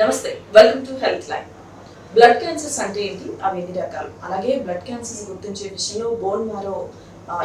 నమస్తే welcome to health line blood cancers అంటే ఏంటి? అవి ఎన్ని రకాలు? అలాగే బ్లడ్ క్యాన్సర్స్ గుర్తించే విషయంలో బోన్ మ్యారో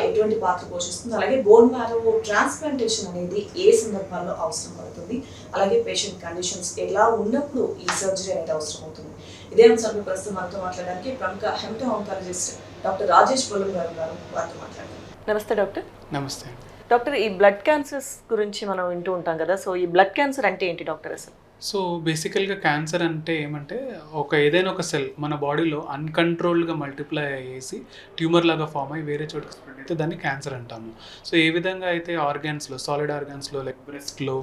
ఎటువంటి పాత్ర పోషిస్తుంది? అలాగే బోన్ మ్యారో ట్రాన్స్ప్లాంటేషన్ అనేది ఏ సందర్భాల్లో అవసరం పడుతుంది? అలాగే పేషెంట్ కండిషన్స్ ఎలా ఉన్నప్పుడు ఈ సర్జరీ అనేది అవసరం అవుతుంది? ఇదే అంశాన్ని ప్రస్తుతం మనతో మాట్లాడడానికి ప్రముఖ hemato oncologist doctor Rajesh Bollam garu ఉన్నారు. వారితో మాట్లాడదాం. నమస్తే డాక్టర్. నమస్తే. డాక్టర్ ఈ బ్లడ్ క్యాన్సర్స్ గురించి మనం వింటూ ఉంటాం కదా. సో ఈ బ్లడ్ క్యాన్సర్ అంటే ఏంటి డాక్టర్ అసలు? సో బేసికల్గా క్యాన్సర్ అంటే ఏమంటే ఒక ఏదైనా ఒక సెల్ మన బాడీలో అన్కంట్రోల్డ్గా మల్టిప్లై అయ్యేసి ట్యూమర్ లాగా ఫామ్ అయ్యి వేరే చోటుకి స్ప్రెడ్ అయితే దాన్ని క్యాన్సర్ అంటాము. సో ఏ విధంగా అయితే ఆర్గాన్స్లో సాలిడ్ ఆర్గాన్స్లో లైక్ బ్రెస్ట్లో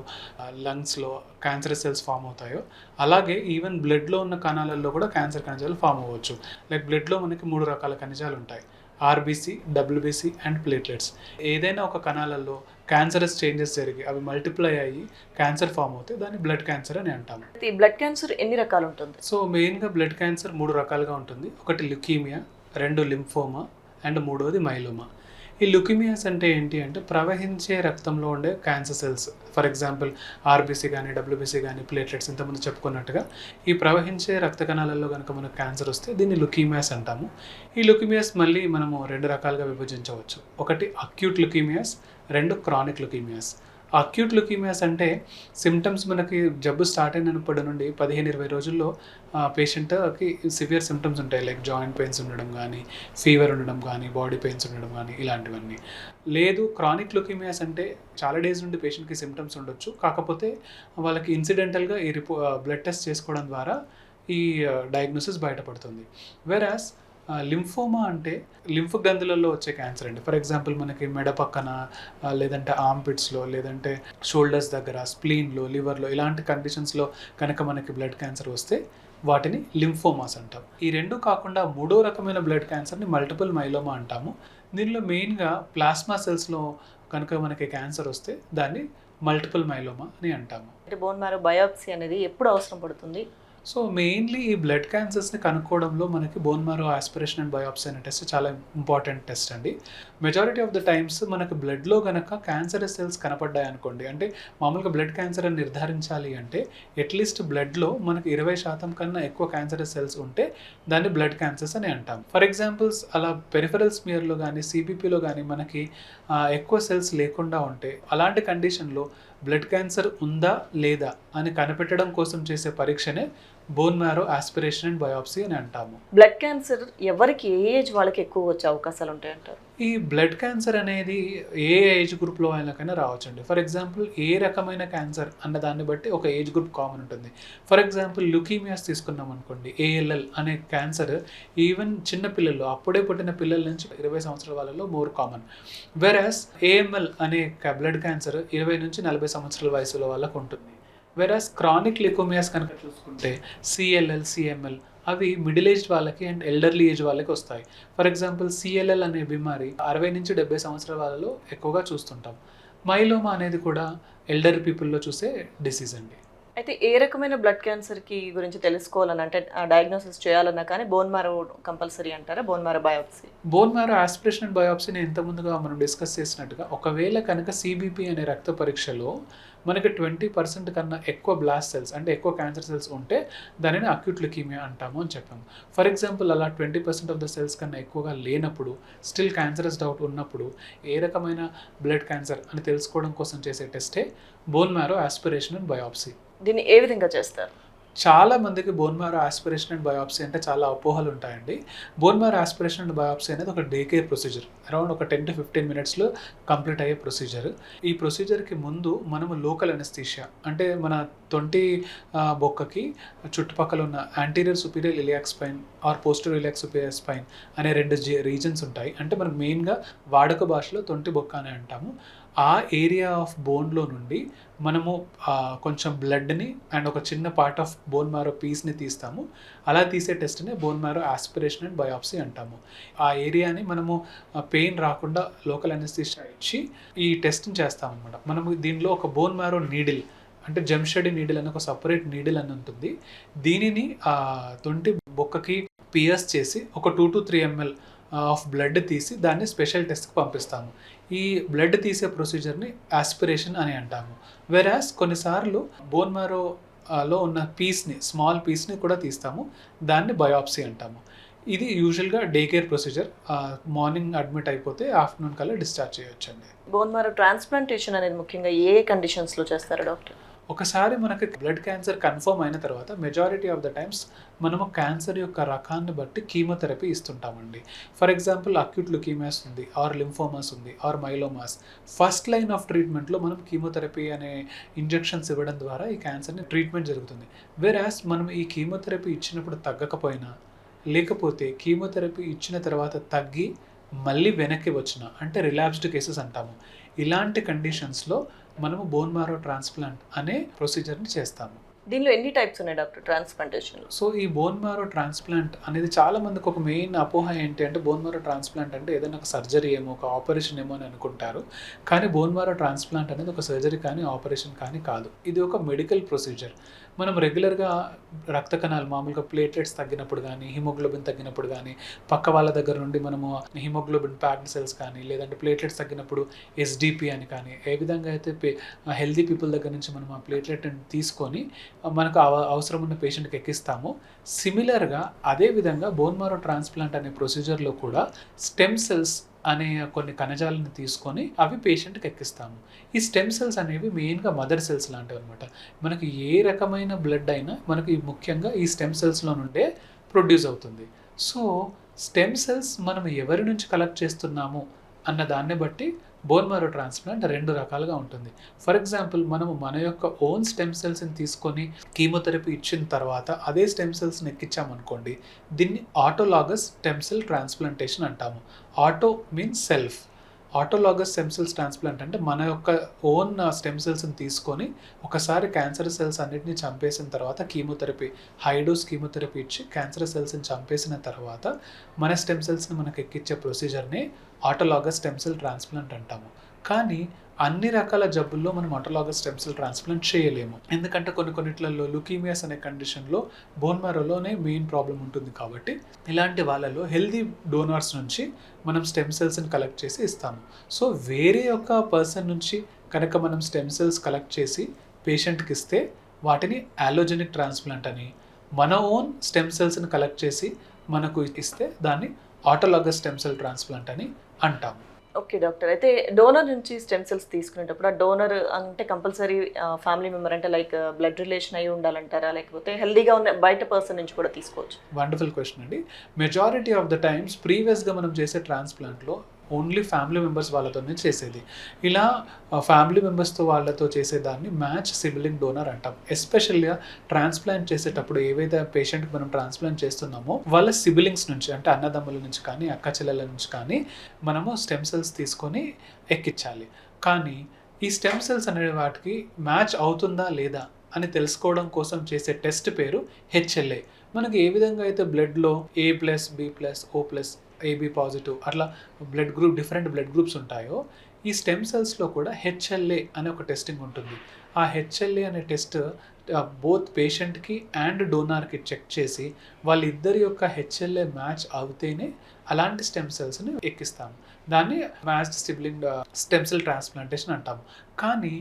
లంగ్స్లో క్యాన్సర్ సెల్స్ ఫామ్ అవుతాయో అలాగే ఈవెన్ బ్లడ్లో ఉన్న కణాలలో కూడా క్యాన్సర్ కణజాలు ఫామ్ అవ్వచ్చు. లైక్ బ్లడ్లో మనకి మూడు రకాల ఖనిజాలు ఉంటాయి ఆర్బీసీ డబ్ల్యూబీసీ అండ్ ప్లేట్లెట్స్. ఏదైనా ఒక కణాలలో క్యాన్సరస్ చేంజెస్ జరిగి అవి మల్టిప్లై అయ్యి క్యాన్సర్ ఫామ్ అవుతే దాన్ని బ్లడ్ క్యాన్సర్ అని అంటాము. ఈ బ్లడ్ క్యాన్సర్ ఎన్ని రకాలు ఉంటుంది? సో మెయిన్గా బ్లడ్ క్యాన్సర్ మూడు రకాలుగా ఉంటుంది. ఒకటి లుకీమియా రెండు లింఫోమా అండ్ మూడవది మైలోమా ఈ లుకిమియాస్ అంటే ఏంటి అంటే ప్రవహించే రక్తంలో ఉండే cancer cells for example RBC కానీ డబ్ల్యూబీసీ కానీ ప్లేట్లెట్స్ ఇంతకుముందు చెప్పుకున్నట్టుగా ఈ ప్రవహించే రక్త కణాలలో కనుక మనకు క్యాన్సర్ వస్తే దీన్ని లుకీమియాస్ అంటాము. ఈ లుకీమియాస్ మళ్ళీ మనము రెండు రకాలుగా విభజించవచ్చు. ఒకటి అక్యూట్ లుకీమియాస్ రెండు క్రానిక్ లుకీమియాస్ అక్యూట్ లుకీమియాస్ అంటే సిమ్టమ్స్ మనకి జబ్బు స్టార్ట్ అయినప్పటి నుండి పదిహేను ఇరవై రోజుల్లో పేషెంట్కి సివియర్ సిమ్టమ్స్ ఉంటాయి. లైక్ జాయింట్ పెయిన్స్ ఉండడం కానీ ఫీవర్ ఉండడం కానీ బాడీ పెయిన్స్ ఉండడం కానీ ఇలాంటివన్నీ. లేదు క్రానిక్ లుకీమియాస్ అంటే చాలా డేస్ నుండి పేషెంట్కి సిమ్టమ్స్ ఉండొచ్చు. కాకపోతే వాళ్ళకి ఇన్సిడెంటల్గా ఈ రిపో బ్లడ్ టెస్ట్ చేసుకోవడం ద్వారా ఈ డయాగ్నోసిస్ బయటపడుతుంది. వెరాస్ లింఫోమా అంటే లింఫ్ గంధులలో వచ్చే క్యాన్సర్ అండి. ఫర్ ఎగ్జాంపుల్ మనకి మెడ పక్కన లేదంటే ఆర్మ్పిట్స్లో లేదంటే షోల్డర్స్ దగ్గర స్ప్లీన్లో లివర్లో ఇలాంటి కండిషన్స్లో కనుక మనకి బ్లడ్ క్యాన్సర్ వస్తే వాటిని లింఫోమాస్ అంటాం. ఈ రెండు కాకుండా మూడో రకమైన బ్లడ్ క్యాన్సర్ని మల్టిపుల్ మైలోమా అంటాము. దీనిలో మెయిన్గా ప్లాస్మా సెల్స్లో కనుక మనకి క్యాన్సర్ వస్తే దాన్ని మల్టిపుల్ మైలోమా అని అంటాము. అంటే బోన్ మ్యారో బయోప్సీ అనేది ఎప్పుడు అవసరం పడుతుంది? సో మెయిన్లీ ఈ బ్లడ్ క్యాన్సర్స్ని కనుక్కోవడంలో మనకి bone marrow aspiration and biopsy అనే టెస్ట్ చాలా ఇంపార్టెంట్ టెస్ట్ అండి. మెజారిటీ ఆఫ్ ద టైమ్స్ మనకు బ్లడ్లో కనుక క్యాన్సర్ సెల్స్ కనపడ్డాయి అనుకోండి అంటే మామూలుగా బ్లడ్ క్యాన్సర్ అని నిర్ధారించాలి అంటే అట్లీస్ట్ బ్లడ్లో మనకి ఇరవై శాతం కన్నా ఎక్కువ క్యాన్సర్ సెల్స్ ఉంటే దాన్ని బ్లడ్ క్యాన్సర్స్ అని అంటాం. ఫర్ ఎగ్జాంపుల్స్ అలా పెరిఫరల్ స్మియర్లో కానీ సిబిపిలో కానీ మనకి ఎక్కువ సెల్స్ లేకుండా ఉంటే అలాంటి కండిషన్లో బ్లడ్ క్యాన్సర్ ఉందా లేదా అని కనిపెట్టడం కోసం చేసే పరీక్షనే bone marrow aspiration and biopsy అని అంటాము. బ్లడ్ క్యాన్సర్ ఎవరికి ఏ ఏజ్ వాళ్ళకి ఎక్కువ వచ్చే అవకాశాలు ఉంటాయి అంటారు ఈ బ్లడ్ క్యాన్సర్ అనేది ఏ ఏజ్ గ్రూప్లో అయినాకైనా రావచ్చండి. ఫర్ ఎగ్జాంపుల్ ఏ రకమైన క్యాన్సర్ అన్న దాన్ని బట్టి ఒక ఏజ్ గ్రూప్ కామన్ ఉంటుంది. ఫర్ ఎగ్జాంపుల్ లుకీమియాస్ తీసుకున్నాం అనుకోండి ఏఎల్ఎల్ అనే క్యాన్సర్ ఈవెన్ చిన్న పిల్లలు అప్పుడే పుట్టిన పిల్లల నుంచి ఇరవై సంవత్సరాల వాళ్ళలో మోర్ కామన్ వెరాస్ ఏఎంఎల్ అనే బ్లడ్ క్యాన్సర్ ఇరవై నుంచి నలభై సంవత్సరాల వయసులో వాళ్ళకు ఉంటుంది. వెరాస్ క్రానిక్ లికోమియాస్ కనుక చూసుకుంటే సిఎల్ఎల్ సిఎంఎల్ అవి మిడిల్ ఏజ్ వాళ్ళకి అండ్ ఎల్డర్లీ ఏజ్ వాళ్ళకి వస్తాయి. ఫర్ ఎగ్జాంపుల్ సిఎల్ఎల్ అనే బిమారి అరవై నుంచి డెబ్బై సంవత్సరాల వాళ్ళలో ఎక్కువగా చూస్తుంటాం. మైలోమా అనేది కూడా ఎల్డర్ పీపుల్లో చూసే డిసీజ్ అండి. అయితే ఏ రకమైన బ్లడ్ క్యాన్సర్కి గురించి తెలుసుకోవాలని అంటే డయాగ్నోసిస్ చేయాలన్నా కానీ బోన్ మ్యారో కంపల్సరీ అంటారా? Bone marrow biopsy bone marrow aspiration బయోప్సీని ఎంత ముందుగా మనం డిస్కస్ చేసినట్టుగా ఒకవేళ కనుక సిబిపి అనే రక్త పరీక్షలో మనకి ట్వంటీ పర్సెంట్ కన్నా ఎక్కువ బ్లాస్ట్ సెల్స్ అంటే ఎక్కువ క్యాన్సర్ సెల్స్ ఉంటే దానిని అక్యూట్ లుకీమియా అంటాము అని చెప్పాము ఫర్ ఎగ్జాంపుల్ అలా twenty percent of the cells కన్నా ఎక్కువగా లేనప్పుడు స్టిల్ క్యాన్సరస్ డౌట్ ఉన్నప్పుడు ఏ రకమైన బ్లడ్ క్యాన్సర్ అని తెలుసుకోవడం కోసం చేసే టెస్టే bone marrow aspiration and biopsy దీన్ని ఏ విధంగా చేస్తారు? చాలా మందికి bone marrow aspiration and biopsy అంటే చాలా అపోహలు ఉంటాయండి. Bone marrow aspiration and biopsy అనేది ఒక డే కేర్ ప్రొసీజర్ అరౌండ్ ఒక టెన్ టు ఫిఫ్టీన్ మినిట్స్లో కంప్లీట్ అయ్యే ప్రొసీజర్ ఈ ప్రొసీజర్కి ముందు మనము లోకల్ అనస్థీషియా అంటే మన తొంటి బొక్కకి చుట్టుపక్కల ఉన్న anterior superior iliac spine or posterior iliac superior spine అనే రెండు రీజన్స్ ఉంటాయి. అంటే మనం మెయిన్గా వాడుక భాషలో తొంటి బొక్క అని అంటాము. ఆ ఏరియా ఆఫ్ బోన్లో నుండి మనము కొంచెం బ్లడ్ని అండ్ ఒక చిన్న పార్ట్ ఆఫ్ బోన్ మ్యారో పీస్ని తీస్తాము. అలా తీసే టెస్ట్ని bone marrow aspiration and biopsy అంటాము. ఆ ఏరియాని మనము పెయిన్ రాకుండా లోకల్ అనెస్థిషియా ఇచ్చి ఈ టెస్ట్ని చేస్తాం అనమాట మనము దీనిలో ఒక బోన్ మ్యారో నీడిల్ అంటే జంషెడ్ నీడిల్ అని ఒక సపరేట్ నీడిల్ అని ఉంటుంది. దీనిని తొంటి బొక్కకి పియర్స్ చేసి ఒక two to three ML of blood తీసి దాన్ని స్పెషల్ టెస్ట్కి పంపిస్తాము. ఈ బ్లడ్ తీసే ప్రొసీజర్ని ఆస్పిరేషన్ అని అంటాము. వెరాస్ కొన్నిసార్లు బోన్ మ్యారో లో ఉన్న పీస్ని స్మాల్ పీస్ని కూడా తీస్తాము. దాన్ని బయాప్సీ అంటాము. ఇది యూజువల్గా day care procedure. Morning admit అయిపోతే ఆఫ్టర్నూన్ కల్లా డిశ్చార్జ్ చేయొచ్చండి. బోన్ మ్యారో ట్రాన్స్ప్లాంటేషన్ అనేది ముఖ్యంగా ఏ కండిషన్స్లో చేస్తారు డాక్టర్? ఒకసారి మనకి బ్లడ్ క్యాన్సర్ కన్ఫర్మ్ అయిన తర్వాత మెజారిటీ ఆఫ్ ద టైమ్స్ మనము క్యాన్సర్ యొక్క రకాన్ని బట్టి కీమోథెరపీ ఇస్తుంటామండి. ఫర్ ఎగ్జాంపుల్ అక్యూట్ లుకీమియాస్ ఉంది ఆర్ లింఫోమాస్ ఉంది or myelomas first line of ట్రీట్మెంట్లో మనం కీమోథెరపీ అనే ఇంజెక్షన్స్ ఇవ్వడం ద్వారా ఈ క్యాన్సర్ని ట్రీట్మెంట్ జరుగుతుంది. వేరాస్ మనం ఈ కీమోథెరపీ ఇచ్చినప్పుడు తగ్గకపోయినా లేకపోతే కీమోథెరపీ ఇచ్చిన తర్వాత తగ్గి మళ్ళీ వెనక్కి వచ్చిన అంటే రిలాప్స్డ్ కేసెస్ అంటాము. ఇలాంటి కండిషన్స్లో మనము బోన్ మారో ట్రాన్స్ప్లాంట్ అనే ప్రొసీజర్ని చేస్తాము. దీనిలో ఎన్ని టైప్స్ ఉన్నాయి డాక్టర్ ట్రాన్స్ప్లాంటేషన్ సో ఈ బోన్ మారో ట్రాన్స్ప్లాంట్ అనేది చాలా మందికి ఒక మెయిన్ అపోహ ఏంటి అంటే బోన్ మారో ట్రాన్స్ప్లాంట్ అంటే ఏదైనా ఒక సర్జరీ ఏమో ఒక ఆపరేషన్ ఏమో అని అనుకుంటారు. కానీ బోన్ మారో ట్రాన్స్ప్లాంట్ అనేది ఒక సర్జరీ కానీ ఆపరేషన్ కానీ కాదు. ఇది ఒక మెడికల్ ప్రొసీజర్ మనం రెగ్యులర్గా రక్త కణాలు మామూలుగా ప్లేట్లెట్స్ తగ్గినప్పుడు కానీ హిమోగ్లోబిన్ తగ్గినప్పుడు కానీ పక్క వాళ్ళ దగ్గర నుండి మనము హిమోగ్లోబిన్ ప్యాక్డ్ సెల్స్ కానీ లేదంటే ప్లేట్లెట్స్ తగ్గినప్పుడు ఎస్డిపి అని కానీ ఏ విధంగా అయితే హెల్దీ పీపుల్ దగ్గర నుంచి మనం ఆ ప్లేట్లెట్ తీసుకొని మనకు అవ- అవసరం ఉన్న పేషెంట్కి ఎక్కిస్తాము. సిమిలర్గా అదే విధంగా బోన్ మారో ట్రాన్స్ప్లాంట్ అనే ప్రొసీజర్లో కూడా స్టెమ్ సెల్స్ అనే కొన్ని కణజాలను తీసుకొని అవి పేషెంట్కి ఎక్కిస్తాము. ఈ స్టెమ్ సెల్స్ అనేవి మెయిన్గా మదర్ సెల్స్ లాంటివి అనమాట మనకి ఏ రకమైన బ్లడ్ అయినా మనకి ముఖ్యంగా ఈ స్టెమ్ సెల్స్లో నుండే ప్రొడ్యూస్ అవుతుంది. సో స్టెమ్ సెల్స్ మనం ఎవరి నుంచి కలెక్ట్ చేస్తున్నాము అన్న దాన్ని బట్టి బోన్ మారో ట్రాన్స్ప్లాంట్ రెండు రకాలుగా ఉంటుంది. ఫర్ ఎగ్జాంపుల్ మనము మన యొక్క ఓన్ స్టెమ్ సెల్స్ని తీసుకొని కీమోథెరపీ ఇచ్చిన తర్వాత అదే స్టెమ్ సెల్స్ని ఎక్కించామనుకోండి దీన్ని ఆటోలాగస్ స్టెమ్ సెల్ ట్రాన్స్ప్లాంటేషన్ అంటాము. Auto means self autologous stem cells transplant అంటే మన యొక్క ఓన్ స్టెమ్ సెల్స్ని తీసుకొని ఒకసారి క్యాన్సర్ సెల్స్ అన్నిటిని చంపేసిన తర్వాత కీమోథెరపీ హైడోస్ కీమోథెరపీ ఇచ్చి క్యాన్సర్ సెల్స్ని చంపేసిన తర్వాత మన స్టెమ్ సెల్స్ని మనకు ఎక్కించే ప్రొసీజర్ని ఆటోలాగస్ స్టెమ్ సెల్ ట్రాన్స్ప్లాంట్ అంటాము. కానీ అన్ని రకాల జబ్బుల్లో మనం ఆటోలాగస్ స్టెమ్ సెల్ ట్రాన్స్ప్లాంట్ చేయలేము. ఎందుకంటే కొన్ని కొన్నిట్లలో లుకీమియాస్ అనే కండిషన్లో బోన్ మ్యారోలోనే మెయిన్ ప్రాబ్లం ఉంటుంది కాబట్టి ఇలాంటి వాళ్ళలో హెల్దీ డోనార్స్ నుంచి మనం స్టెమ్ సెల్స్ని కలెక్ట్ చేసి ఇస్తాము. సో వేరే ఒక పర్సన్ నుంచి కనుక మనం స్టెమ్ సెల్స్ కలెక్ట్ చేసి పేషెంట్కి ఇస్తే వాటిని ఆలోజెనిక్ ట్రాన్స్ప్లాంట్ అని మన ఓన్ స్టెమ్ సెల్స్ని కలెక్ట్ చేసి మనకు ఇస్తే దాన్ని ఆటోలాగస్ స్టెమ్ సెల్ ట్రాన్స్ప్లాంట్ అని అంటాము. Okay doctor. అయితే డోనర్ నుంచి స్టెమ్ సెల్స్ తీసుకునేటప్పుడు ఆ డోనర్ అంటే కంపల్సరీ ఫ్యామిలీ మెంబర్ అంటే లైక్ బ్లడ్ రిలేషన్ అయి ఉండాలంటారా? లేకపోతే హెల్దీగా ఉన్న బయట పర్సన్ నుంచి కూడా తీసుకోవచ్చు. వండర్ఫుల్ క్వశ్చన్ అండి. మెజారిటీ ఆఫ్ ద టైమ్స్ ప్రీవియస్గా మనం చేసే ట్రాన్స్ప్లాంట్లో ఓన్లీ ఫ్యామిలీ మెంబర్స్ వాళ్ళతోనే చేసేది. ఇలా ఫ్యామిలీ మెంబర్స్తో వాళ్ళతో చేసేదాన్ని మ్యాచ్ సిబిలింగ్ డోనర్ అంటాం. ఎస్పెషల్గా ట్రాన్స్ప్లాంట్ చేసేటప్పుడు ఏవైతే పేషెంట్కి మనం ట్రాన్స్ప్లాంట్ చేస్తున్నామో వాళ్ళ సిబిలింగ్స్ నుంచి అంటే అన్నదమ్ముల నుంచి కానీ అక్క చెల్లెల నుంచి కానీ మనము స్టెమ్ సెల్స్ తీసుకొని ఎక్కించాలి. కానీ ఈ స్టెమ్ సెల్స్ అనే వాటికి మ్యాచ్ అవుతుందా లేదా అని తెలుసుకోవడం కోసం చేసే టెస్ట్ పేరు హెచ్ఎల్ఏ మనకి ఏ విధంగా అయితే బ్లడ్లో A plus B plus O plus AB positive అట్లా blood group different blood groups ఉంటాయో ఈ స్టెమ్ సెల్స్లో కూడా హెచ్ఎల్ఏ అనే ఒక టెస్టింగ్ ఉంటుంది. ఆ హెచ్ఎల్ఏ అనే టెస్ట్ బోత్ పేషెంట్కి అండ్ డోనార్కి చెక్ చేసి వాళ్ళిద్దరి యొక్క హెచ్ఎల్ఏ మ్యాచ్ అవుతేనే అలాంటి స్టెమ్ సెల్స్ని ఎక్కిస్తాం దాన్ని match sibling stem cell transplantation అంటాము. కానీ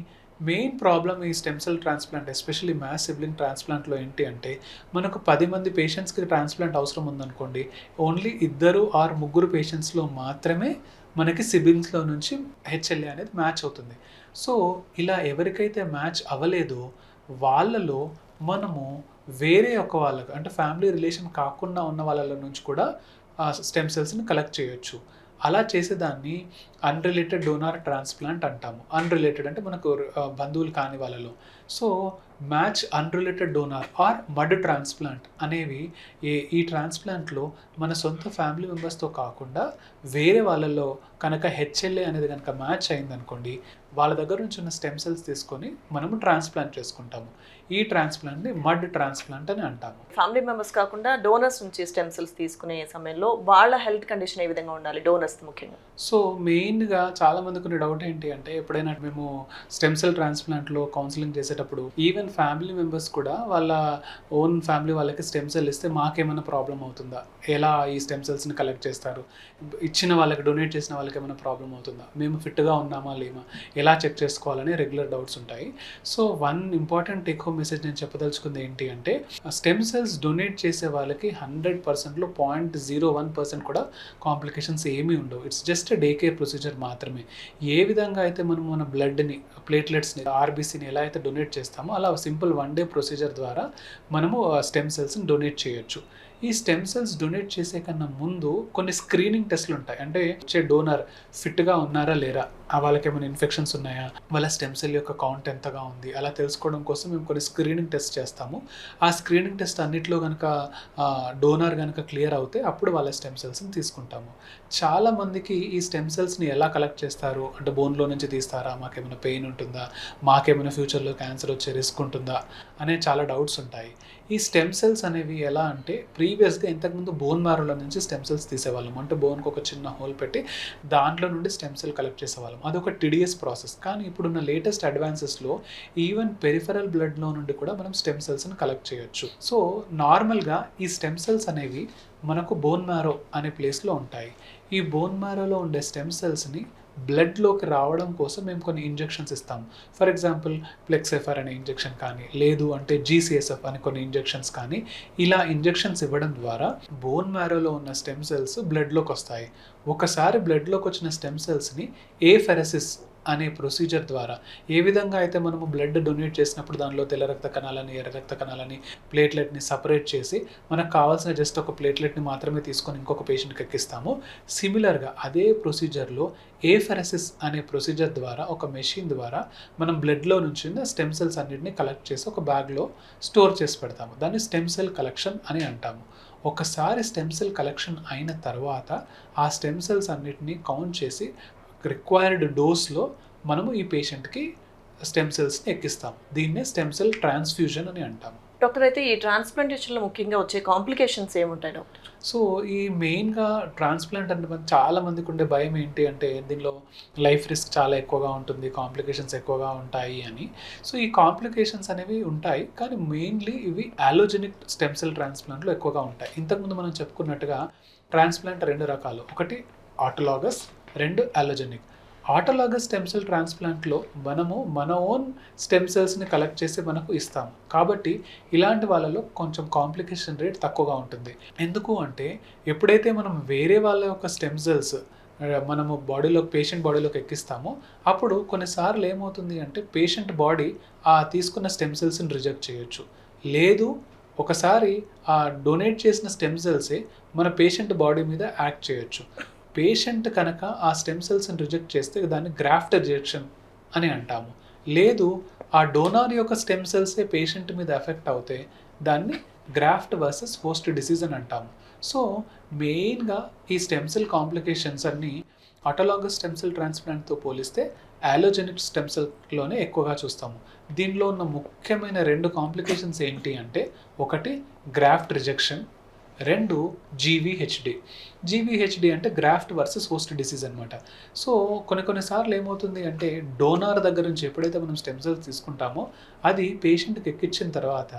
మెయిన్ ప్రాబ్లమ్ ఈ stem cell transplant especially match sibling ట్రాన్స్ప్లాంట్లో ఏంటి అంటే మనకు పది మంది పేషెంట్స్కి ట్రాన్స్ప్లాంట్ అవసరం ఉందనుకోండి ఓన్లీ ఇద్దరు ఆర్ ముగ్గురు పేషెంట్స్లో మాత్రమే మనకి సిబ్లింగ్స్లో నుంచి హెచ్ఎల్ఏ అనేది మ్యాచ్ అవుతుంది. సో ఇలా ఎవరికైతే మ్యాచ్ అవ్వలేదో వాళ్ళలో మనము వేరే ఒక వాళ్ళకు అంటే ఫ్యామిలీ రిలేషన్ కాకుండా ఉన్న వాళ్ళ నుంచి కూడా స్టెమ్ సెల్స్ని కలెక్ట్ చేయొచ్చు. అలా చేసేదాన్ని అన్రిలేటెడ్ డోనార్ ట్రాన్స్ప్లాంట్ అంటాము. అన్రిలేటెడ్ అంటే మనకు బంధువులు కాని వాళ్ళలో. So match unrelated donor or MUD transplant అనేవి ఏ ఈ ట్రాన్స్ప్లాంట్లో మన సొంత ఫ్యామిలీ మెంబర్స్తో కాకుండా వేరే వాళ్ళలో కనుక హెచ్ఎల్ఏ అనేది కనుక మ్యాచ్ అయిందనుకోండి వాళ్ళ దగ్గర నుంచి ఉన్న స్టెమ్ సెల్స్ తీసుకొని మనము ట్రాన్స్ప్లాంట్ చేసుకుంటాము. ఈ ట్రాన్స్ప్లాంట్ని మడ్ ట్రాన్స్ప్లాంట్ అని అంటాము ఫ్యామిలీ మెంబర్స్ కాకుండా డోనర్స్ నుంచి స్టెమ్ సెల్స్ తీసుకునే సమయంలో వాళ్ళ హెల్త్ కండిషన్ ఏ విధంగా ఉండాలి? డోనర్స్ ముఖ్యంగా. సో మెయిన్గా చాలా మందికి ఉన్న డౌట్ ఏంటి అంటే ఎప్పుడైనా మేము స్టెమ్ సెల్ ట్రాన్స్ప్లాంట్లో కౌన్సిలింగ్ చేసేటప్పుడు ఈవెన్ ఫ్యామిలీ మెంబర్స్ కూడా వాళ్ళ ఓన్ ఫ్యామిలీ వాళ్ళకి స్టెమ్ సెల్ ఇస్తే మాకేమైనా ప్రాబ్లం అవుతుందా? ఎలా ఈ స్టెమ్ సెల్స్ని కలెక్ట్ చేస్తారు? ఇచ్చిన వాళ్ళకి డొనేట్ చేసిన వాళ్ళకి ఏమైనా ప్రాబ్లం అవుతుందా? మేము ఫిట్గా ఉన్నామా లేమా? ఎలా చెక్ చేసుకోవాలని రెగ్యులర్ డౌట్స్ ఉంటాయి. So one important take home message నేను చెప్పదలుచుకుంది ఏంటి అంటే స్టెమ్ సెల్స్ డొనేట్ చేసే వాళ్ళకి హండ్రెడ్ పర్సెంట్లో పాయింట్ జీరో వన్ పర్సెంట్ కూడా కాంప్లికేషన్స్ ఏమీ ఉండవు. It's just day care procedure మాత్రమే. ఏ విధంగా అయితే మనం మన బ్లడ్ని ప్లేట్లెట్స్ని ఆర్బీసీని ఎలా అయితే డొనేట్ చేస్తామో అలా సింపుల్ వన్ డే ప్రొసీజర్ ద్వారా మనము స్టెమ్ సెల్స్ని డొనేట్ చేయొచ్చు. ఈ స్టెమ్ సెల్స్ డొనేట్ చేసే కన్నా ముందు కొన్ని స్క్రీనింగ్ టెస్ట్లు ఉంటాయి. అంటే వచ్చే డోనర్ ఫిట్గా ఉన్నారా లేరా? వాళ్ళకి ఏమైనా ఇన్ఫెక్షన్స్ ఉన్నాయా? వాళ్ళ స్టెమ్ సెల్ యొక్క కౌంట్ ఎంతగా ఉంది? అలా తెలుసుకోవడం కోసం మేము కొన్ని స్క్రీనింగ్ టెస్ట్ చేస్తాము. ఆ స్క్రీనింగ్ టెస్ట్ అన్నిట్లో కనుక డోనర్ కనుక క్లియర్ అవుతే అప్పుడు వాళ్ళ స్టెమ్ సెల్స్ని తీసుకుంటాము. చాలా మందికి ఈ స్టెమ్ సెల్స్ని ఎలా కలెక్ట్ చేస్తారు? అంటే బోన్లో నుంచి తీస్తారా? మాకేమైనా పెయిన్ ఉంటుందా? మాకేమైనా ఫ్యూచర్లో క్యాన్సర్ వచ్చే రిస్క్ ఉంటుందా? అనే చాలా డౌట్స్ ఉంటాయి. ఈ స్టెమ్ సెల్స్ అనేవి ఎలా అంటే ప్రీవియస్గా ఇంతకుముందు బోన్ మ్యారోలో నుంచి స్టెమ్ సెల్స్ తీసేవాళ్ళం. అంటే బోన్కి ఒక చిన్న హోల్ పెట్టి దాంట్లో నుండి స్టెమ్ సెల్ కలెక్ట్ చేసేవాళ్ళం. అదొక టిడియస్ ప్రాసెస్ కానీ ఇప్పుడున్న లేటెస్ట్ అడ్వాన్సెస్లో ఈవెన్ పెరిఫరల్ బ్లడ్లో నుండి కూడా మనం స్టెమ్ సెల్స్ని కలెక్ట్ చేయొచ్చు. సో నార్మల్గా ఈ స్టెమ్ సెల్స్ అనేవి మనకు బోన్ మ్యారో అనే ప్లేస్లో ఉంటాయి. ఈ బోన్ మ్యారోలో ఉండే స్టెమ్ సెల్స్ని బ్లడ్లోకి రావడం కోసం మేము కొన్ని ఇంజెక్షన్స్ ఇస్తాం. ఫర్ ఎగ్జాంపుల్ ప్లెక్సెఫర్ అనే ఇంజెక్షన్ కానీ లేదు అంటే జీసీఎస్ఎఫ్ అనే కొన్ని ఇంజెక్షన్స్ కానీ ఇలా ఇంజెక్షన్స్ ఇవ్వడం ద్వారా బోన్ మ్యారోలో ఉన్న స్టెమ్ సెల్స్ బ్లడ్లోకి వస్తాయి. ఒకసారి బ్లడ్లోకి వచ్చిన స్టెమ్ సెల్స్ని ఏ ఫెరసిస్ అనే ప్రొసీజర్ ద్వారా. ఏ విధంగా అయితే మనము బ్లడ్ డొనేట్ చేసినప్పుడు దానిలో తెల్ల రక్త కణాలని ఎర్ర రక్త కణాలని ప్లేట్లెట్ని సపరేట్ చేసి మనకు కావాల్సిన జస్ట్ ఒక ప్లేట్లెట్ని మాత్రమే తీసుకొని ఇంకొక పేషెంట్కి ఎక్కిస్తాము. సిమిలర్గా అదే ప్రొసీజర్లో ఏఫెరసిస్ అనే ప్రొసీజర్ ద్వారా ఒక మెషిన్ ద్వారా మనం బ్లడ్లో నుంచి స్టెమ్ సెల్స్ అన్నిటిని కలెక్ట్ చేసి ఒక బ్యాగ్లో స్టోర్ చేసి పెడతాము. దాన్ని స్టెమ్ సెల్ కలెక్షన్ అని అంటాము. ఒకసారి స్టెమ్ సెల్ కలెక్షన్ అయిన తర్వాత ఆ స్టెమ్ సెల్స్ అన్నిటిని కౌంట్ చేసి రిక్వైర్డ్ డోస్లో మనము ఈ పేషెంట్కి స్టెమ్ సెల్స్ని ఎక్కిస్తాం. దీన్నే స్టెమ్ సెల్ ట్రాన్స్ఫ్యూజన్ అని అంటాము డాక్టర్ అయితే ఈ ట్రాన్స్ప్లాంటేషన్లో ముఖ్యంగా వచ్చే కాంప్లికేషన్స్ ఏముంటాయి డాక్టర్ సో ఈ మెయిన్గా ట్రాన్స్ప్లాంట్ అంటే చాలా మందికి ఉండే భయం ఏంటి అంటే దీనిలో లైఫ్ రిస్క్ చాలా ఎక్కువగా ఉంటుంది కాంప్లికేషన్స్ ఎక్కువగా ఉంటాయి అని. సో ఈ కాంప్లికేషన్స్ అనేవి ఉంటాయి కానీ మెయిన్లీ ఇవి ఆలోజెనిక్ స్టెమ్ సెల్ ట్రాన్స్ప్లాంట్లో ఎక్కువగా ఉంటాయి. ఇంతకుముందు మనం చెప్పుకున్నట్టుగా ట్రాన్స్ప్లాంట్ రెండు రకాలు. ఒకటి ఆటోలాగస్ రెండు అలోజెనిక్ ఆటోలాగస్ స్టెమ్ సెల్ ట్రాన్స్ప్లాంట్లో మనము మన ఓన్ స్టెమ్ సెల్స్ని కలెక్ట్ చేసి మనకు ఇస్తాము. కాబట్టి ఇలాంటి వాళ్ళలో కొంచెం కాంప్లికేషన్ రేట్ తక్కువగా ఉంటుంది. ఎందుకు అంటే ఎప్పుడైతే మనం వేరే వాళ్ళ యొక్క స్టెమ్ సెల్స్ మనము బాడీలో పేషెంట్ బాడీలోకి ఎక్కిస్తామో అప్పుడు కొన్నిసార్లు ఏమవుతుంది అంటే పేషెంట్ బాడీ ఆ తీసుకున్న స్టెమ్ సెల్స్ని రిజెక్ట్ చేయొచ్చు. లేదు ఒకసారి ఆ డొనేట్ చేసిన స్టెమ్ సెల్సే మన పేషెంట్ బాడీ మీద యాక్ట్ చేయొచ్చు. పేషెంట్ కనుక ఆ స్టెమ్ సెల్స్ని రిజెక్ట్ చేస్తే దాన్ని గ్రాఫ్ట్ రిజెక్షన్ అని అంటాము. లేదు ఆ డోనార్ యొక్క స్టెమ్ సెల్సే పేషెంట్ మీద ఎఫెక్ట్ అవుతే దాన్ని గ్రాఫ్ట్ వర్సెస్ హోస్ట్ డిసీజ్ అని అంటాము. సో మెయిన్గా ఈ స్టెమ్ సెల్ కాంప్లికేషన్స్ అన్నీ అటలాగస్ స్టెమ్ సెల్ ట్రాన్స్ప్లాంట్తో పోలిస్తే యాలోజెనిక్ స్టెమ్ సెల్లోనే ఎక్కువగా చూస్తాము. దీనిలో ఉన్న ముఖ్యమైన రెండు కాంప్లికేషన్స్ ఏంటి అంటే ఒకటి గ్రాఫ్ట్ రిజెక్షన్ రెండు జీవీహెచ్డి జీవీహెచ్డి అంటే గ్రాఫ్ట్ వర్సెస్ హోస్ట్ డిసీజ్ అనమాట సో కొన్ని కొన్నిసార్లు ఏమవుతుంది అంటే డోనార్ దగ్గర నుంచి ఎప్పుడైతే మనం స్టెమ్ సెల్స్ తీసుకుంటామో అది పేషెంట్కి ఎక్కించిన తర్వాత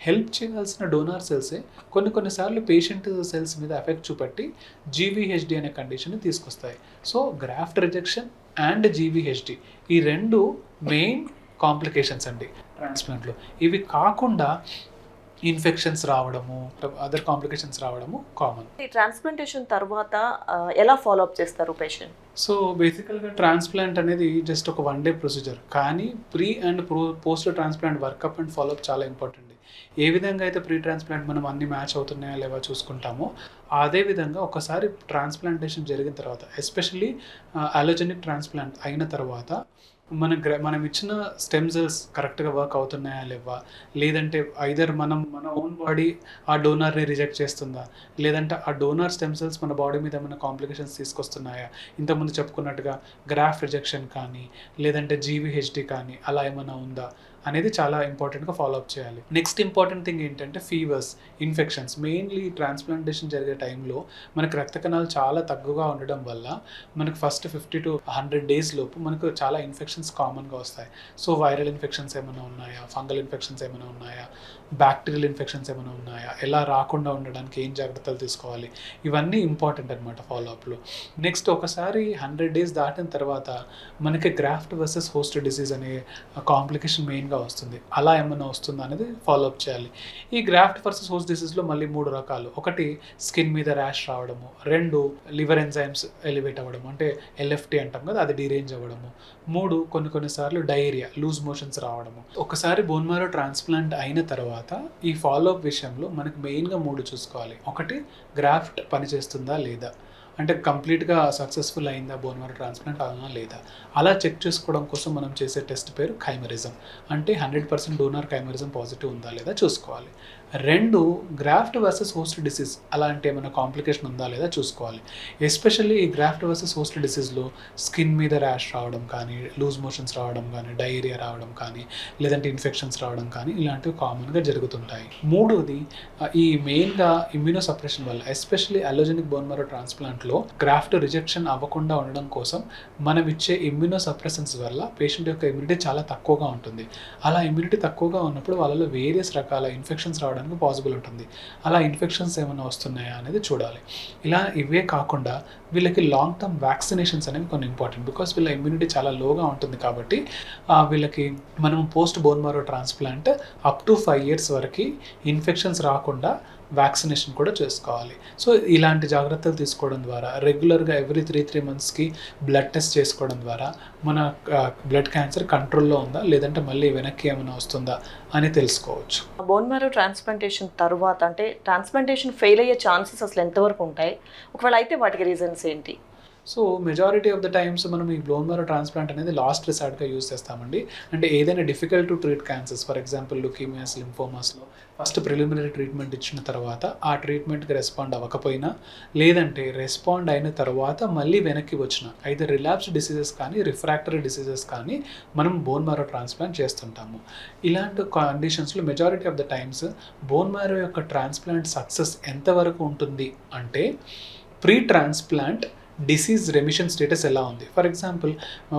హెల్ప్ చేయాల్సిన డోనార్ సెల్సే కొన్ని కొన్నిసార్లు పేషెంట్ సెల్స్ మీద ఎఫెక్ట్ చూపెట్టి జీవీహెచ్డి అనే కండిషన్ని తీసుకొస్తాయి. So graft rejection and GVHD ఈ రెండు మెయిన్ కాంప్లికేషన్స్ అండి. ట్రాన్స్ప్లాంట్లో ఇవి కాకుండా ఇన్ఫెక్షన్స్ రావడము అదర్ కాంప్లికేషన్స్ రావడము కామన్ ఈ ట్రాన్స్ప్లాంటేషన్ తర్వాత ఎలా ఫాలో అప్ చేస్తారు పేషెంట్ సో బేసికల్గా ట్రాన్స్ప్లాంట్ అనేది జస్ట్ ఒక వన్ డే ప్రొసీజర్ కానీ pre and pro post transplant workup and follow up చాలా ఇంపార్టెంట్ ఏ విధంగా అయితే ప్రీ ట్రాన్స్ప్లాంట్ మనం అన్ని మ్యాచ్ అవుతున్నాయా లేవా చూసుకుంటామో అదే విధంగా ఒకసారి ట్రాన్స్ప్లాంటేషన్ జరిగిన తర్వాత ఎస్పెషల్లీ అలోజెనిక్ ట్రాన్స్ప్లాంట్ అయిన తర్వాత మన గ్ర మనం ఇచ్చిన స్టెమ్ సెల్స్ కరెక్ట్గా వర్క్ అవుతున్నాయా లేవా? లేదంటే ఐదర్ మనం మన ఓన్ బాడీ ఆ డోనర్ని రిజెక్ట్ చేస్తుందా? లేదంటే ఆ డోనర్ స్టెమ్ సెల్స్ మన బాడీ మీద ఏమైనా కాంప్లికేషన్స్ తీసుకొస్తున్నాయా? ఇంతకుముందు చెప్పుకున్నట్టుగా గ్రాఫ్ రిజెక్షన్ కానీ లేదంటే జీవీహెచ్డి కానీ అలా ఏమైనా ఉందా? అనేది చాలా ఇంపార్టెంట్గా ఫాలో అప్ చేయాలి. నెక్స్ట్ ఇంపార్టెంట్ థింగ్ ఏంటంటే ఫీవర్స్ ఇన్ఫెక్షన్స్ మెయిన్లీ ట్రాన్స్ప్లాంటేషన్ జరిగే టైంలో మనకు రక్త కణాలు చాలా తగ్గుగా ఉండడం వల్ల మనకు first fifty to hundred days లోపు మనకు చాలా ఇన్ఫెక్షన్స్ కామన్గా వస్తాయి. సో వైరల్ ఇన్ఫెక్షన్స్ ఏమైనా ఉన్నాయా? ఫంగల్ ఇన్ఫెక్షన్స్ ఏమైనా ఉన్నాయా? బ్యాక్టీరియల్ ఇన్ఫెక్షన్స్ ఏమైనా ఉన్నాయా? ఎలా రాకుండా ఉండడానికి ఏం జాగ్రత్తలు తీసుకోవాలి? ఇవన్నీ ఇంపార్టెంట్ అనమాట ఫాలోఅప్లో నెక్స్ట్ ఒకసారి హండ్రెడ్ డేస్ దాటిన తర్వాత మనకి గ్రాఫ్ట్ వర్సెస్ హోస్ట్ డిసీజ్ అనే కాంప్లికేషన్ మెయిన్ మెయిన్గా వస్తుంది. అలా ఏమైనా వస్తుందా అనేది ఫాలోఅప్ చేయాలి. ఈ గ్రాఫ్ట్ వర్సెస్ హోస్ట్ డిసీజ్లో మళ్ళీ మూడు రకాలు. ఒకటి స్కిన్ మీద ర్యాష్ రావడము. రెండు లివర్ ఎంజైమ్స్ ఎలివేట్ అవ్వడం అంటే ఎల్ఎఫ్టీ అంటాం కదా అది డీరేంజ్ అవ్వడము. మూడు కొన్ని కొన్నిసార్లు డయేరియా లూజ్ మోషన్స్ రావడము. ఒకసారి బోన్ మారో ట్రాన్స్ప్లాంట్ అయిన తర్వాత ఈ ఫాలోఅప్ విషయంలో మనకి మెయిన్గా మూడు చూసుకోవాలి. ఒకటి గ్రాఫ్ట్ పనిచేస్తుందా లేదా? అంటే కంప్లీట్గా సక్సెస్ఫుల్ అయిందా బోన్ మ్యారో ట్రాన్స్ప్లాంట్ అలా లేదా? అలా చెక్ చేసుకోవడం కోసం మనం చేసే టెస్ట్ పేరు ఖైమరిజం అంటే hundred percent donor chimerism positive ఉందా లేదా చూసుకోవాలి. రెండు గ్రాఫ్ట్ వర్సెస్ హోస్ట్ డిసీజ్ అలాంటి ఏమైనా కాంప్లికేషన్ ఉందా లేదా చూసుకోవాలి. ఎస్పెషల్లీ ఈ గ్రాఫ్ట్ వర్సెస్ హోస్ట్ డిసీజ్లో స్కిన్ మీద ర్యాష్ రావడం కానీ లూజ్ మోషన్స్ రావడం కానీ డైరియా రావడం కానీ లేదంటే ఇన్ఫెక్షన్స్ రావడం కానీ ఇలాంటివి కామన్గా జరుగుతుంటాయి. మూడోది ఈ మెయిన్గా ఇమ్యూనో సప్రెషన్ వల్ల ఎస్పెషల్లీ అలోజెనిక్ బోన్ మరో ట్రాన్స్ప్లాంట్లో గ్రాఫ్ట్ రిజెక్షన్ అవ్వకుండా ఉండడం కోసం మనం ఇచ్చే ఇమ్యూనో సప్రెసెన్స్ వల్ల పేషెంట్ యొక్క ఇమ్యూనిటీ చాలా తక్కువగా ఉంటుంది. అలా ఇమ్యూనిటీ తక్కువగా ఉన్నప్పుడు వాళ్ళలో వేరియస్ రకాల ఇన్ఫెక్షన్స్ రావడం రావడానికి పాసిబుల్ ఉంటుంది. అలా ఇన్ఫెక్షన్స్ ఏమైనా వస్తున్నాయా అనేది చూడాలి. ఇలా ఇవే కాకుండా వీళ్ళకి లాంగ్ టర్మ్ వ్యాక్సినేషన్స్ అనేవి కొన్ని ఇంపార్టెంట్ బికాస్ వీళ్ళ ఇమ్యూనిటీ చాలా లోగా ఉంటుంది కాబట్టి వీళ్ళకి మనం post bone marrow transplant up to five years వరకు ఇన్ఫెక్షన్స్ రాకుండా వ్యాక్సినేషన్ కూడా చేసుకోవాలి. సో ఇలాంటి జాగ్రత్తలు తీసుకోవడం ద్వారా రెగ్యులర్గా ఎవ్రీ త్రీ త్రీ మంత్స్కి బ్లడ్ టెస్ట్ చేసుకోవడం ద్వారా మన బ్లడ్ క్యాన్సర్ కంట్రోల్లో ఉందా? లేదంటే మళ్ళీ వెనక్కి ఏమైనా వస్తుందా? అని తెలుసుకోవచ్చు. బోన్ మ్యారో ట్రాన్స్ప్లాంటేషన్ తర్వాత అంటే ట్రాన్స్ప్లాంటేషన్ ఫెయిల్ అయ్యే ఛాన్సెస్ అసలు ఎంతవరకు ఉంటాయి? ఒకవేళ అయితే వాటికి రీజన్స్ ఏంటి? So majority of the times మనం ఈ బ్లోన్ ట్రాన్స్ప్లాంట్ అనేది లాస్ట్ రిసార్ట్గా యూస్ చేస్తామండి. అంటే ఏదైనా difficult to treat cancers for example leukemias లింఫోమాస్లో first preliminary treatment ఇచ్చిన తర్వాత ఆ ట్రీట్మెంట్కి రెస్పాండ్ అవ్వకపోయినా లేదంటే రెస్పాండ్ అయిన తర్వాత మళ్ళీ వెనక్కి వచ్చిన అయితే రిలాప్స్ డిసీజెస్ కానీ రిఫ్రాక్టరీ డిసీజెస్ కానీ మనం బోన్ మ్యారో ట్రాన్స్ప్లాంట్ చేస్తుంటాము. ఇలాంటి కండిషన్స్లో majority of the times bone marrow యొక్క ట్రాన్స్ప్లాంట్ సక్సెస్ ఎంతవరకు ఉంటుంది అంటే pre transplant disease remission status ఎలా ఉంది? ఫర్ ఎగ్జాంపుల్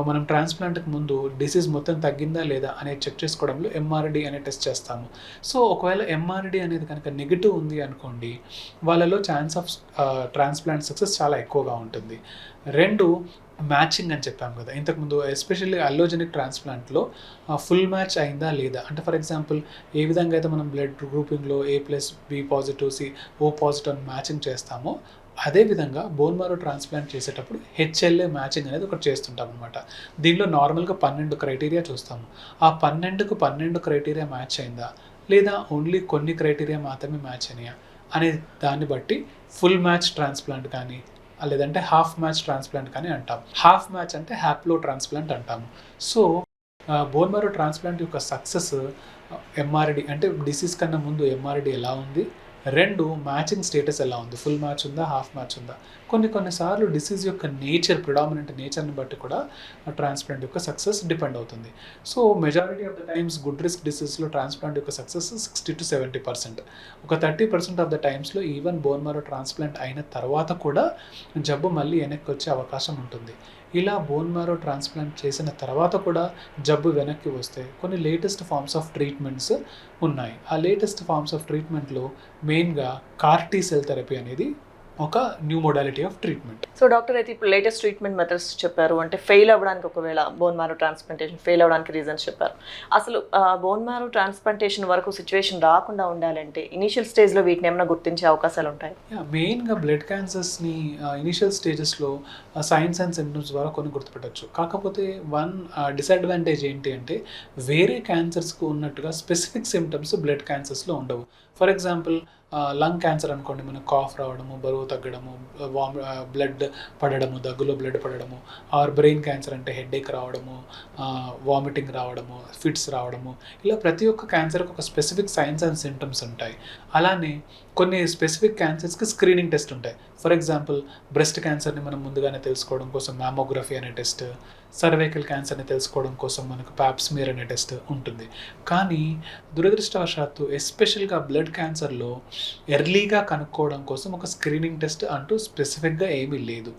మనం ట్రాన్స్ప్లాంట్కి ముందు డిసీజ్ మొత్తం తగ్గిందా లేదా అనేది చెక్ చేసుకోవడంలో ఎంఆర్డి అనే టెస్ట్ చేస్తాము. సో ఒకవేళ ఎంఆర్డి అనేది కనుక నెగిటివ్ ఉంది అనుకోండి వాళ్ళలో ఛాన్స్ ఆఫ్ ట్రాన్స్ప్లాంట్ సక్సెస్ చాలా ఎక్కువగా ఉంటుంది. రెండు మ్యాచింగ్ అని చెప్పాము కదా. ఇంతకుముందు ఎస్పెషల్లీ అల్లోజెనిక్ ట్రాన్స్ప్లాంట్లో ఫుల్ మ్యాచ్ అయిందా లేదా? అంటే ఫర్ ఎగ్జాంపుల్ ఏ విధంగా అయితే మనం blood గ్రూపింగ్లో A plus B positive C O positive అని మ్యాచింగ్ చేస్తామో అదేవిధంగా బోన్ మారో ట్రాన్స్ప్లాంట్ చేసేటప్పుడు హెచ్ఎల్ఏ మ్యాచింగ్ అనేది ఒకటి చేస్తుంటాం అనమాట దీనిలో నార్మల్గా పన్నెండు క్రైటీరియా చూస్తాము. ఆ పన్నెండుకు పన్నెండు క్రైటీరియా మ్యాచ్ అయిందా? లేదా ఓన్లీ కొన్ని క్రైటీరియా మాత్రమే మ్యాచ్ అయినాయా? అనే దాన్ని బట్టి ఫుల్ మ్యాచ్ ట్రాన్స్ప్లాంట్ కానీ లేదంటే హాఫ్ మ్యాచ్ ట్రాన్స్ప్లాంట్ కానీ అంటాం. హాఫ్ మ్యాచ్ అంటే హ్యాప్లో ట్రాన్స్ప్లాంట్ అంటాము. సో బోన్ మారో ట్రాన్స్ప్లాంట్ యొక్క సక్సెస్ ఎంఆర్డి అంటే డిసీజ్ కన్నా ముందు ఎంఆర్డి ఎలా ఉంది? రెండు మ్యాచింగ్ స్టేటస్ ఎలా ఉంది? ఫుల్ మ్యాచ్ ఉందా? హాఫ్ మ్యాచ్ ఉందా? కొన్ని కొన్నిసార్లు డిసీజ్ యొక్క నేచర్ ప్రిడామినెంట్ నేచర్ని బట్టి కూడా ట్రాన్స్ప్లాంట్ యొక్క సక్సెస్ డిపెండ్ అవుతుంది. So majority of the times good risk డిసీజ్లో transplant యొక్క success sixty to seventy percent ఒక థర్టీ పర్సెంట్ ఆఫ్ ద టైమ్స్లో ఈవెన్ బోన్ మరో ట్రాన్స్ప్లాంట్ అయిన తర్వాత కూడా జబ్బు మళ్ళీ వెనక్కి వచ్చే అవకాశం ఉంటుంది. ఇలా బోన్ మ్యారో ట్రాన్స్ప్లాంట్ చేసిన తర్వాత కూడా జబ్బు వెనక్కి వస్తే కొన్ని లేటెస్ట్ ఫార్మ్స్ ఆఫ్ ట్రీట్మెంట్స్ ఉన్నాయి. ఆ లేటెస్ట్ ఫార్మ్స్ ఆఫ్ ట్రీట్మెంట్లో మెయిన్గా కార్టీ సెల్ థెరపీ అనేది ఒక new modality of treatment so doctor అయితే ఇప్పుడు లేటెస్ట్ ట్రీట్మెంట్ మెథడ్స్ చెప్పారు. అంటే ఫెయిల్ అవ్వడానికి ఒకవేళ బోన్ మ్యారో ట్రాన్స్ప్లాంటేషన్ ఫెయిల్ అవ్వడానికి రీజన్స్ చెప్పారు. అసలు బోన్ మ్యారో ట్రాన్స్ప్లాంటేషన్ వరకు సిచ్యువేషన్ రాకుండా ఉండాలంటే ఇనీషియల్ స్టేజ్లో వీటిని ఏమైనా గుర్తించే అవకాశాలు ఉంటాయి? మెయిన్గా బ్లడ్ క్యాన్సర్స్ని ఇనిషియల్ స్టేజెస్లో సైన్స్ అండ్ సిమ్టమ్స్ ద్వారా కొన్ని గుర్తుపెట్టచ్చు. కాకపోతే వన్ డిసడ్వాంటేజ్ ఏంటి అంటే వేరే క్యాన్సర్స్కి ఉన్నట్టుగా స్పెసిఫిక్ సిమ్టమ్స్ బ్లడ్ క్యాన్సర్స్లో ఉండవు. ఫర్ ఎగ్జాంపుల్ లంగ్ క్యాన్సర్ అనుకోండి మనకు కాఫ్ రావడము బరువు తగ్గడము వామ్ బ్లడ్ పడడము దగ్గులో బ్లడ్ పడడము ఆర్ బ్రెయిన్ క్యాన్సర్ అంటే హెడేక్ రావడము వామిటింగ్ రావడము ఫిట్స్ రావడము ఇలా ప్రతి ఒక్క క్యాన్సర్కి ఒక స్పెసిఫిక్ సైన్స్ అండ్ సిమ్టమ్స్ ఉంటాయి. అలానే కొన్ని స్పెసిఫిక్ క్యాన్సర్స్కి స్క్రీనింగ్ టెస్ట్ ఉంటాయి. ఫర్ ఎగ్జాంపుల్ బ్రెస్ట్ క్యాన్సర్ని మనం ముందుగానే తెలుసుకోవడం కోసం మ్యామోగ్రఫీ అనే టెస్ట్ సర్వైకల్ క్యాన్సర్ని తెలుసుకోవడం కోసం మనకు ప్యాప్స్మీర్ అనే టెస్ట్ ఉంటుంది. కానీ దురదృష్టవశాత్తు ఎస్పెషల్గా బ్లడ్ క్యాన్సర్లో ఎర్లీగా కనుక్కోవడం కోసం ఒక స్క్రీనింగ్ టెస్ట్ అంటూ స్పెసిఫిక్గా ఏమీ లేదు.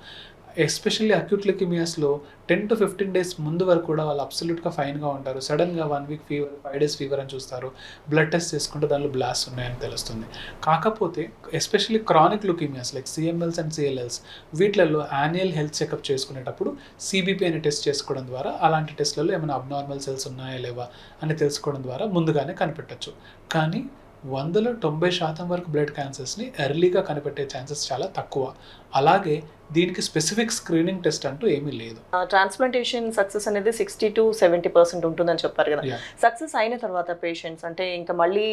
ఎస్పెషల్లీ అక్యూట్ లికిమియాస్లో టెన్ టు ఫిఫ్టీన్ డేస్ ముందు వరకు కూడా వాళ్ళు అబ్సల్యూట్గా ఫైన్గా ఉంటారు. సడన్గా one week fever five days fever అని చూస్తారు. బ్లడ్ టెస్ట్ చేసుకుంటే దానిలో బ్లాస్ట్ ఉన్నాయని తెలుస్తుంది. కాకపోతే especially chronic leukemias like CMLs and CLLs వీటిలలో annual health checkup చేసుకునేటప్పుడు సిబిపి అనే టెస్ట్ చేసుకోవడం ద్వారా అలాంటి టెస్ట్లలో ఏమైనా అబ్నార్మల్ సెల్స్ ఉన్నాయా లేవా అని తెలుసుకోవడం ద్వారా ముందుగానే కనిపెట్టచ్చు. కానీ వందలో తొంభై శాతం వరకు బ్లడ్ క్యాన్సర్స్ని ఎర్లీగా కనిపెట్టే ఛాన్సెస్ చాలా తక్కువ. అలాగే దీనికి స్పెసిఫిక్ స్క్రీనింగ్ టెస్ట్ అంటూ ఏమీ లేదు. ట్రాన్స్ప్లాంటేషన్ సక్సెస్ అనేది సిక్స్టీ టు సెవెంటీ పర్సెంట్ ఉంటుందని చెప్పారు కదా. సక్సెస్ అయిన తర్వాత పేషెంట్స్ అంటే ఇంకా మళ్ళీ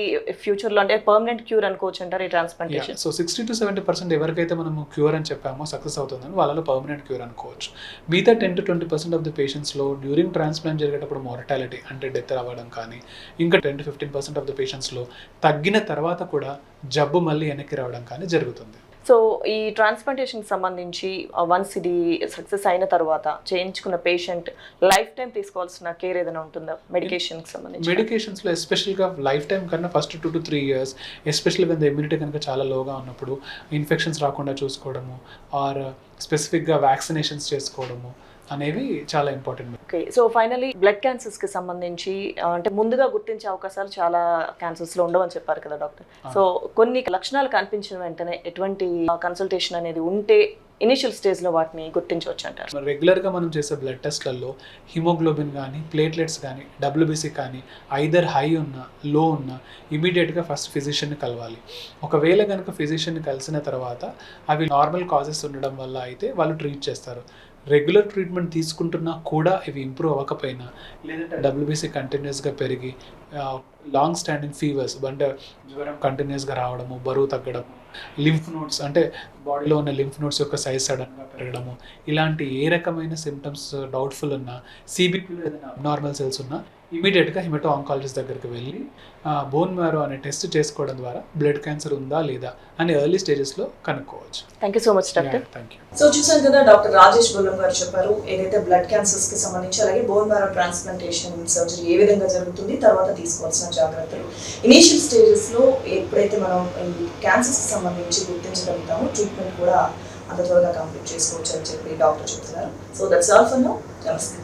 ఫ్యూచర్లో అంటే పర్మనెంట్ క్యూర్ అనుకోవచ్చు అంటారు ఈ transplantation so sixty to seventy percent ఎవరికైతే మనము క్యూర్ అని చెప్పామో సక్సెస్ అవుతుందని వాళ్ళలో పర్మనెంట్ క్యూర్ అనుకోవచ్చు. మిగతా ten to twenty percent of the పేషెంట్స్లో during transplant జరిగేటప్పుడు మోర్టాలిటీ అంటే డెత్ అవ్వడం కానీ ఇంకా ten to fifteen percent of the పేషెంట్స్లో తగ్గిన తర్వాత కూడా జబ్బు మళ్ళీ వెనక్కి రావడం కానీ జరుగుతుంది. సో ఈ ట్రాన్స్ప్లాంటేషన్కి సంబంధించి వన్స్ ఇది సక్సెస్ అయిన తర్వాత చేయించుకున్న పేషెంట్ లైఫ్ టైం తీసుకోవాల్సిన కేర్ ఏదైనా ఉంటుందా? మెడికేషన్కి సంబంధించి మెడికేషన్స్లో ఎస్పెషల్గా లైఫ్ టైం కన్నా first two to three years especially when the immunity కనుక చాలా లోగా ఉన్నప్పుడు ఇన్ఫెక్షన్స్ రాకుండా చూసుకోవడము ఆర్ స్పెసిఫిక్గా వ్యాక్సినేషన్స్ చేసుకోవడము అనేవి చాలా important okay so finally blood క్యాన్సర్స్కి సంబంధించి ఆ, అంటే ముందుగా గుర్తించే అవకాశాలు చాలా క్యాన్సర్స్లో ఉండవని చెప్పారు కదా డాక్టర్. సో కొన్ని లక్షణాలు కనిపించిన వెంటనే ఎటువంటి కన్సల్టేషన్ అనేది ఉంటే ఇనిషియల్ స్టేజ్లో వాటిని గుర్తించవచ్చు అంటారు. రెగ్యులర్గా మనం చేసే బ్లడ్ టెస్ట్లలో హిమోగ్లోబిన్ కానీ ప్లేట్లెట్స్ కానీ డబ్ల్యూబీసీ కానీ ఐదర్ హై ఉన్న లో ఉన్న ఇమీడియట్గా ఫస్ట్ ఫిజిషియన్ని కలవాలి. ఒకవేళ కనుక ఫిజిషియన్ని కలిసిన తర్వాత అవి నార్మల్ కాజెస్ ఉండడం వల్ల అయితే వాళ్ళు ట్రీట్ చేస్తారు. రెగ్యులర్ ట్రీట్మెంట్ తీసుకుంటున్నా కూడా ఇవి ఇంప్రూవ్ అవ్వకపోయినా లేదంటే డబ్ల్యూబీసీ కంటిన్యూస్గా పెరిగి లాంగ్ స్టాండింగ్ ఫీవర్స్ అంటే జ్వరం కంటిన్యూస్గా రావడము బరువు తగ్గడం లింఫ్ నోట్స్ అంటే బాడీలో ఉన్న లింఫ్ నోట్స్ యొక్క సైజ్ సడన్గా పెరగడము ఇలాంటి ఏ రకమైన సిమ్టమ్స్ డౌట్ఫుల్ ఉన్నా సిబిపిలో ఏదైనా అబ్నార్మల్ సెల్స్ ఉన్నా ఇమీడియట్గా హిమటో ఆంకాలజిస్ట్ దగ్గరికి వెళ్ళి బోన్ మ్యారో అనే టెస్ట్ చేసుకోవడం ద్వారా బ్లడ్ క్యాన్సర్ ఉందా లేదా అని ఎర్లీ స్టేజెస్లో కనుక్కోవచ్చు. Thank you so much doctor. Thank you so చూసాం కదా డాక్టర్ రాజేష్ బొల్లం గారు చెప్పారు ఏదైతే బ్లడ్ క్యాన్సర్స్కి సంబంధించి అలాగే బోన్ మ్యారో ట్రాన్స్ప్లాంటేషన్ సర్జరీ ఏ విధంగా జరుగుతుంది తర్వాత తీసుకోవాల్సిన జాగ్రత్తలు. ఇనీషియల్ స్టేజెస్లో ఎప్పుడైతే మనం ఈ క్యాన్సర్స్కి సంబంధించి గుర్తించగలుగుతామో ట్రీట్మెంట్ కూడా అంత త్వరగా కంప్లీట్ చేసుకోవచ్చు అని చెప్పి డాక్టర్ చెప్తున్నారు. So that's all for now నమస్తే